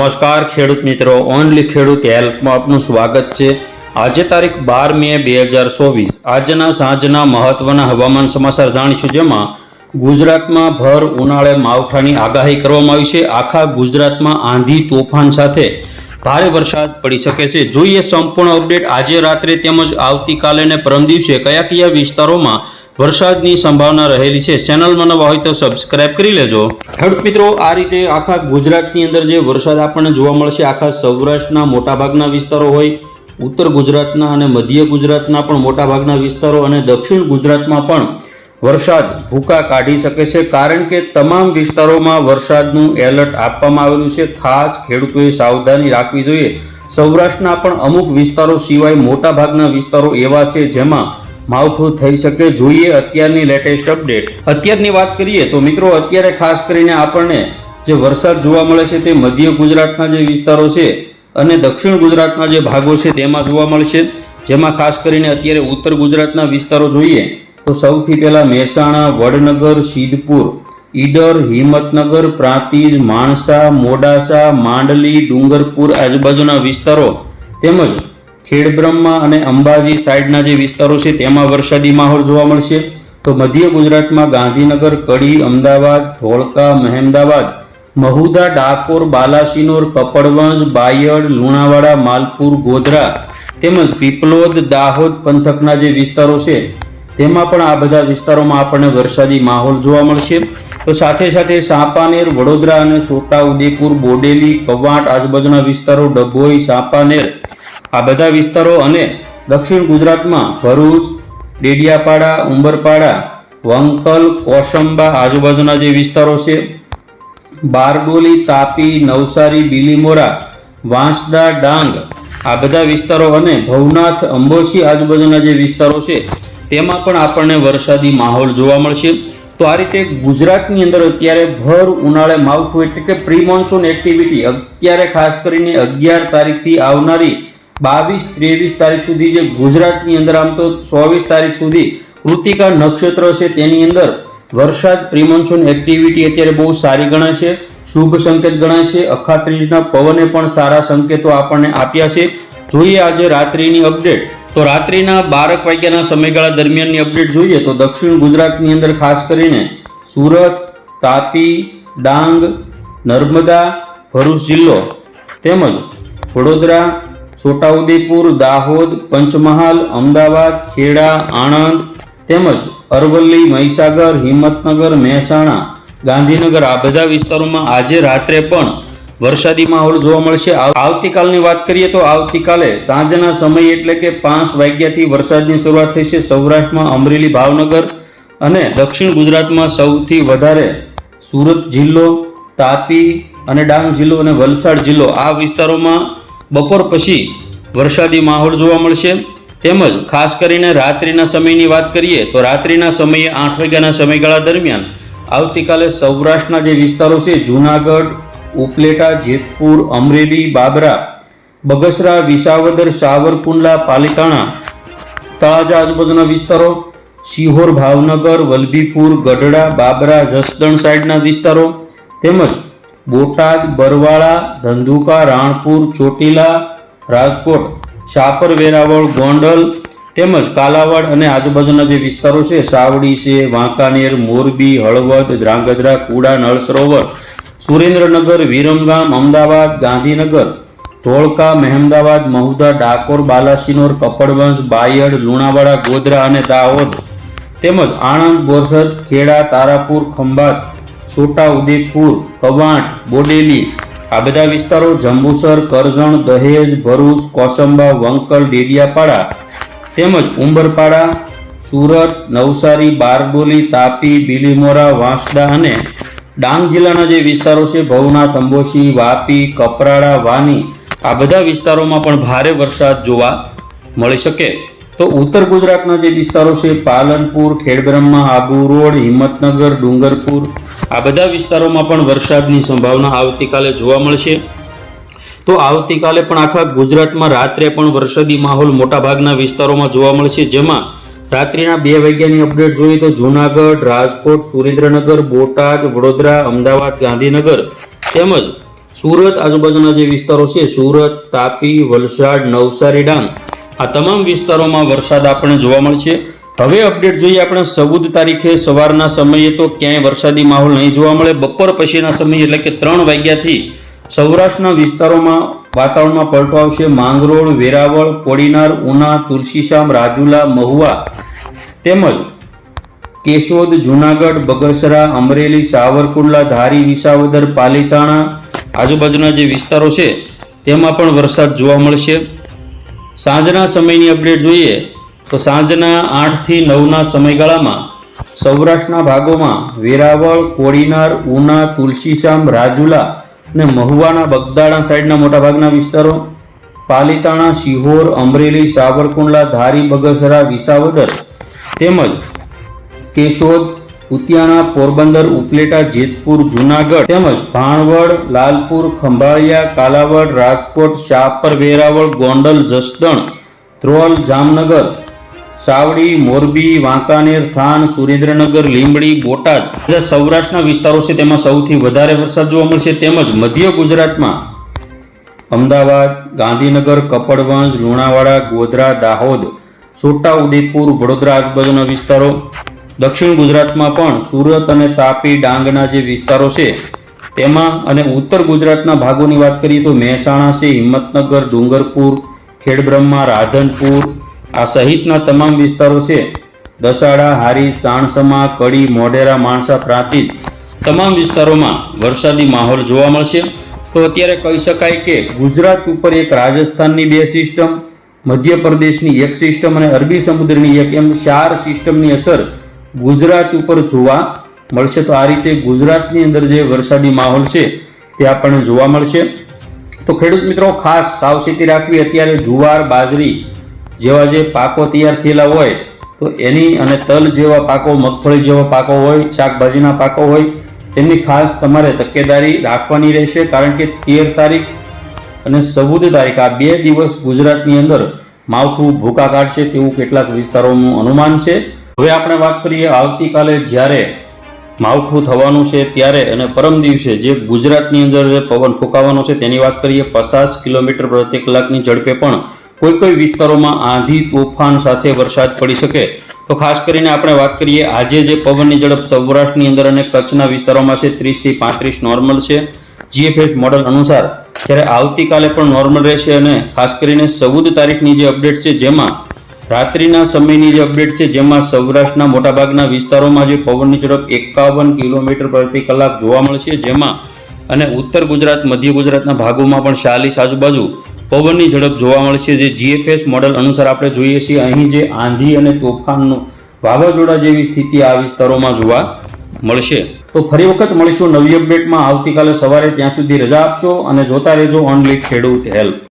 નમસ્કાર ખેડૂત મિત્રો, ઓનલી ખેડૂત હેલ્પમાં આપનું સ્વાગત છે. આજે તારીખ બાર મે બે હજાર ચોવીસ. આજના સાંજના મહત્વના હવામાન સમાચાર જાણીશું જેમાં ગુજરાતમાં ભર ઉનાળે માવઠાની આગાહી કરવામાં આવી છે. આખા ગુજરાતમાં આંધી તોફાન સાથે ભારે વરસાદ પડી શકે છે. જોઈએ સંપૂર્ણ અપડેટ આજે રાત્રે તેમજ આવતીકાલે ને પરમ દિવસે કયા કયા વિસ્તારોમાં વરસાદની સંભાવના રહેલી છે. ચેનલમાં નવા હોય તો સબસ્ક્રાઇબ કરી લેજો. ખેડૂત મિત્રો, આ રીતે આખા ગુજરાતની અંદર જે વરસાદ આપણને જોવા મળશે, આખા સૌરાષ્ટ્રના મોટાભાગના વિસ્તારો હોય, ઉત્તર ગુજરાતના અને મધ્ય ગુજરાતના પણ મોટાભાગના વિસ્તારો અને દક્ષિણ ગુજરાતમાં પણ વરસાદ ભૂકા કાઢી શકે છે. કારણ કે તમામ વિસ્તારોમાં વરસાદનું એલર્ટ આપવામાં આવેલું છે. ખાસ ખેડૂતોએ સાવધાની રાખવી જોઈએ. સૌરાષ્ટ્રના પણ અમુક વિસ્તારો સિવાય મોટાભાગના વિસ્તારો એવા છે જેમાં માવઠું થઈ શકે, જોઈએ અત્યારની લેટેસ્ટ અપડેટ અત્યારની વાત કરીએ તો મિત્રો, અત્યારે ખાસ કરીને આપણને જે વરસાદ જોવા મળે છે તે મધ્ય ગુજરાતના જે વિસ્તારો છે અને દક્ષિણ ગુજરાતના જે ભાગો છે તેમાં જોવા મળશે. જેમાં ખાસ કરીને અત્યારે ઉત્તર ગુજરાતના વિસ્તારો જોઈએ તો સૌથી પહેલાં મહેસાણા, વડનગર, સિદ્ધપુર, ઈડર, હિંમતનગર, પ્રાંતિજ, માણસા, મોડાસા, માંડલી, ડુંગરપુર આજુબાજુના વિસ્તારો તેમજ ખેડબ્રહ્મા અને અંબાજી સાઈડના જે વિસ્તારો છે, તેમાં વરસાદી માહોલ જોવા મળશે. તો મધ્ય ગુજરાતમાં ગાંધીનગર, કડી, અમદાવાદ, ધોળકા, મહેમદાવાદ, મહુદા, ડાકોર, બાલાસિનોર કપડવંજ બાયડ, લુણાવાડા, માલપુર, ગોધરા તેમજ પીપલોદ, દાહોદ પંથકના જે વિસ્તારો છે, તેમાં પણ આ બધા વિસ્તારોમાં આપણને વરસાદી માહોલ જોવા મળશે. તો સાથે સાથે સાપાનેર, વડોદરા અને છોટા ઉદેપુર બોડેલી, કવાંટ આજુબાજુના વિસ્તારો, ડભોઈ, સાપાનેર આ બધા વિસ્તારો અને દક્ષિણ ગુજરાતમાં ભરૂચ, ડેડિયાપાડા, ઉંબરપાડા, વંકલ કોસંબા આજુબાજુના જે વિસ્તારો છે, બારડોલી, તાપી, નવસારી, બીલીમોરા, વાંસદા, ડાંગ, આ બધા વિસ્તારો અને ભવનાથ, અંબોશી આજુબાજુના જે વિસ્તારો છે, તેમાં પણ આપણને વરસાદી માહોલ જોવા મળશે. તો આ રીતે ગુજરાતની અંદર અત્યારે ભર, ઉનાળે, માવઠું એટલે કે પ્રી મોન્સૂન એક્ટિવિટી અત્યારે ખાસ કરીને અગિયાર તારીખથી આવનારી બાવીસ, ત્રેવીસ તારીખ સુધી જે ગુજરાતની અંદર આમ તો ચોવીસ તારીખ સુધી કૃતિકા નક્ષત્ર છે તેની અંદર વરસાદ પ્રિમોન્સૂન એક્ટિવિટી અત્યારે બહુ સારી ગણાય છે, શુભ સંકેત ગણાય છે, અખાત્રીજના પવને પણ સારા સંકેતો આપણને આપ્યા છે. જોઈએ આજે રાત્રિની અપડેટ તો રાત્રિના બારક વાગ્યાના સમયગાળા દરમિયાનની અપડેટ જોઈએ તો દક્ષિણ ગુજરાતની અંદર ખાસ કરીને સુરત, તાપી, ડાંગ, નર્મદા, ભરૂચ જિલ્લો તેમજ વડોદરા છોટાઉદેપુર, દાહોદ, પંચમહાલ, અમદાવાદ, ખેડા, આણંદ, તેમજ અરવલ્લી, મહીસાગર, હિંમતનગર, મહેસાણા, ગાંધીનગર આ બધા વિસ્તારોમાં આજે રાત્રે પણ વરસાદી માહોલ જોવા મળશે. આવતીકાલની વાત કરીએ તો આવતીકાલે સાંજના સમય એટલે કે પાંચ વાગ્યાથી વરસાદની શરૂઆત થશે સૌરાષ્ટ્રમાં અમરેલી, ભાવનગર અને દક્ષિણ ગુજરાતમાં સૌથી વધારે સુરત જિલ્લો, તાપી અને ડાંગ જિલ્લો અને વલસાડ જિલ્લો આ વિસ્તારોમાં બપોર પછી વરસાદી માહોલ જોવા મળશે. તેમજ ખાસ કરીને રાત્રિના સમયની વાત કરીએ તો રાત્રિના સમયે આઠ વાગ્યાના સમયગાળા દરમિયાન આવતીકાલે સૌરાષ્ટ્રના જે વિસ્તારો છે, જૂનાગઢ, ઉપલેટા, જેતપુર, અમરેલી, બાબરા, બગસરા, વિસાવદર, સાવરકુંડલા, પાલિતાણા તળાજા આજુબાજુના વિસ્તારો સિહોર ભાવનગર, વલભીપુર, ગઢડા, બાબરા, જસદણ સાઈડના વિસ્તારો તેમજ બોટાદ, બરવાળા, ધંધુકા, રાણપુર, ચોટીલા, રાજકોટ, શાપર, વેરાવળ, ગોંડલ તેમજ કાલાવાડ અને આજુબાજુના જે વિસ્તારો છે, સાવડી છે, વાંકાનેર, મોરબી, હળવદ, ધ્રાંગધ્રા, કુડા નળ સરોવર સુરેન્દ્રનગર, વિરમગામ, અમદાવાદ, ગાંધીનગર, ધોળકા, મહેમદાવાદ મહુદા ડાકોર, બાલાસિનોર, કપડવંશ, બાયડ, લુણાવાડા, ગોધરા અને દાહોદ તેમજ આણંદ, બોરસદ, ખેડા, તારાપુર, ખંભાત છોટા ઉદેપુર કવાંટ બોડેલી, આ બધા વિસ્તારો જંબુસર, કરજણ, દહેજ, ભરૂચ, કોસંબા, વંકલ, ડેડિયાપાડા તેમજ ઉંબરપાડા, સુરત, નવસારી, બારડોલી, તાપી, બિલીમોરા, વાંસદા અને ડાંગ જિલ્લાના જે વિસ્તારો છે, ભવનાથ, અંબોશી, વાપી, કપરાડા, વાની, આ બધા વિસ્તારોમાં પણ ભારે વરસાદ જોવા મળી શકે. તો ઉત્તર ગુજરાતના જે વિસ્તારો છે, પાલનપુર, ખેડબ્રહ્મા, આબુ રોડ, હિંમતનગર, ડુંગરપુર આ બધા વિસ્તારોમાં પણ વરસાદની સંભાવના આવતીકાલે જોવા મળશે. તો આવતીકાલે પણ આખા ગુજરાતમાં રાત્રે પણ વરસાદી માહોલ મોટાભાગના વિસ્તારોમાં જોવા મળશે. જેમાં રાત્રિના બે વાગ્યાની અપડેટ જોઈએ તો જૂનાગઢ, રાજકોટ, સુરેન્દ્રનગર, બોટાદ, વડોદરા, અમદાવાદ, ગાંધીનગર તેમજ સુરત આજુબાજુના જે વિસ્તારો છે, સુરત, તાપી, વલસાડ, નવસારી, ડાંગ આ તમામ વિસ્તારોમાં વરસાદ આપણને જોવા મળશે. હવે અપડેટ જોઈએ આપણે ચૌદ તારીખે સવારના સમયે તો ક્યાંય વરસાદી માહોલ નહીં જોવા મળે. બપોર પછીના સમયે એટલે કે ત્રણ વાગ્યાથી સૌરાષ્ટ્રના વિસ્તારોમાં વાતાવરણમાં પલટો આવશે. માંગરોળ, વેરાવળ, કોડીનાર, ઉના, તુલસીશામ, રાજુલા, મહુવા તેમજ કેશોદ, જુનાગઢ, બગસરા, અમરેલી, સાવરકુંડલા, ધારી, વિસાવદર, પાલીતાણા આજુબાજુના જે વિસ્તારો છે તેમાં પણ વરસાદ જોવા મળશે. સાંજના સમયની અપડેટ જોઈએ તો સાંજના આઠથી નવના સમયગાળામાં સૌરાષ્ટ્રના ભાગોમાં વેરાવળ, કોડીનાર, ઉના, તુલસીશામ, રાજુલા અને મહુવાના બગદાણા સાઈડના મોટાભાગના વિસ્તારો, પાલીતાણા સિહોર અમરેલી, સાવરકુંડલા, ધારી, બગસરા, વિસાવદર તેમજ કેશોદ ઉતિયાણા પોરબંદર, ઉપલેટા, જેતપુર, જુનાગઢ તેમજ ભાણવડ, લાલપુર, ખંભાળિયા, કાલાવડ, રાજકોટ, શાપર, વેરાવળ, ગોંડલ, જસદણ, ધ્રોલ, જામનગર સાવડી, મોરબી, વાંકાનેર, થાન, સુરેન્દ્રનગર, લીંબડી, બોટાદ જે સૌરાષ્ટ્રના વિસ્તારો છે તેમાં સૌથી વધારે વરસાદ જોવા મળશે. તેમજ મધ્ય ગુજરાતમાં અમદાવાદ, ગાંધીનગર, કપડવંજ, લુણાવાડા, ગોધરા, દાહોદ છોટાઉદેપુર વડોદરા આજુબાજુના વિસ્તારો, દક્ષિણ ગુજરાતમાં પણ સુરત અને તાપી, ડાંગના જે વિસ્તારો છે તેમાં અને ઉત્તર ગુજરાતના ભાગોની વાત કરીએ તો મહેસાણા છે, હિંમતનગર, ડુંગરપુર, ખેડબ્રહ્મા, રાધનપુર આ સહિતના તમામ વિસ્તારો છે. દસાડા, હારી, સાણસમા, કડી, મોઢેરા, માણસા પ્રાંતિજ તમામ વિસ્તારોમાં વરસાદી માહોલ જોવા મળશે. તો અત્યારે કહી શકાય કે ગુજરાત ઉપર એક રાજસ્થાનની બે સિસ્ટમ મધ્યપ્રદેશની એક સિસ્ટમ અને અરબી સમુદ્રની એક. એમ ચાર સિસ્ટમની અસર ગુજરાત ઉપર જોવા મળશે. તો આ રીતે ગુજરાતની અંદર જે વરસાદી માહોલ છે તે આપણને જોવા મળશે. તો ખેડૂત મિત્રો ખાસ સાવચેતી રાખવી. અત્યારે જુવાર, બાજરી જેવા જે પાકો તૈયાર થયેલા હોય, તો એની અને તલ જેવા પાકો, મગફળી જેવા પાકો હોય, શાકભાજીના પાકો હોય તેમની ખાસ તમારે તકેદારી રાખવાની રહેશે, કારણ કે તેર તારીખ અને ચૌદ તારીખ, આ બે દિવસ ગુજરાતની અંદર માવઠું ભૂકા કાઢશે તેવું કેટલાક વિસ્તારોનું અનુમાન છે. હવે આપણે વાત કરીએ, આવતીકાલે જ્યારે માવઠું થવાનું છે ત્યારે અને પરમ દિવસે જે ગુજરાતની અંદર જે પવન ફૂંકાવાનો છે તેની વાત કરીએ, પચાસ કિલોમીટર પ્રતિ કલાકની ઝડપે પણ કોઈ કોઈ વિસ્તારોમાં આંધી, તોફાન સાથે વરસાદ પડી શકે. તો ખાસ કરીને આપણે વાત કરીએ, આજે જે પવનની ઝડપ સૌરાષ્ટ્રની અંદર અને કચ્છના વિસ્તારોમાં છે, ત્રીસથી પાંત્રીસ નોર્મલ છે. જીએફએસ મોડલ અનુસાર જ્યારે આવતીકાલે પણ નોર્મલ રહેશે અને ખાસ કરીને ચૌદ તારીખની જે અપડેટ છે, જેમાં રાત્રિના સમયની જે અપડેટ છે, જેમાં સૌરાષ્ટ્રના મોટાભાગના વિસ્તારોમાં જે પવનની ઝડપ એકાવન કિલોમીટર પ્રતિ કલાક જોવા મળશે. જેમાં અને ઉત્તર ગુજરાત, મધ્ય ગુજરાતના ભાગોમાં પણ ચાલીસ આજુબાજુ પવનની ઝડપ જોવા મળશે. જે જીએફએસ મોડલ અનુસાર આપણે જોઈએ છીએ, અહીં જે આંધી અને તોફાનનું વાવાઝોડા જેવી સ્થિતિ આ વિસ્તારોમાં જોવા મળશે. તો ફરી વખત મળીશું નવી અપડેટમાં આવતીકાલે સવારે ત્યાં સુધી રજા આપશો અને જોતા રહેજો ઓનલી ખેડૂત હેલ્પ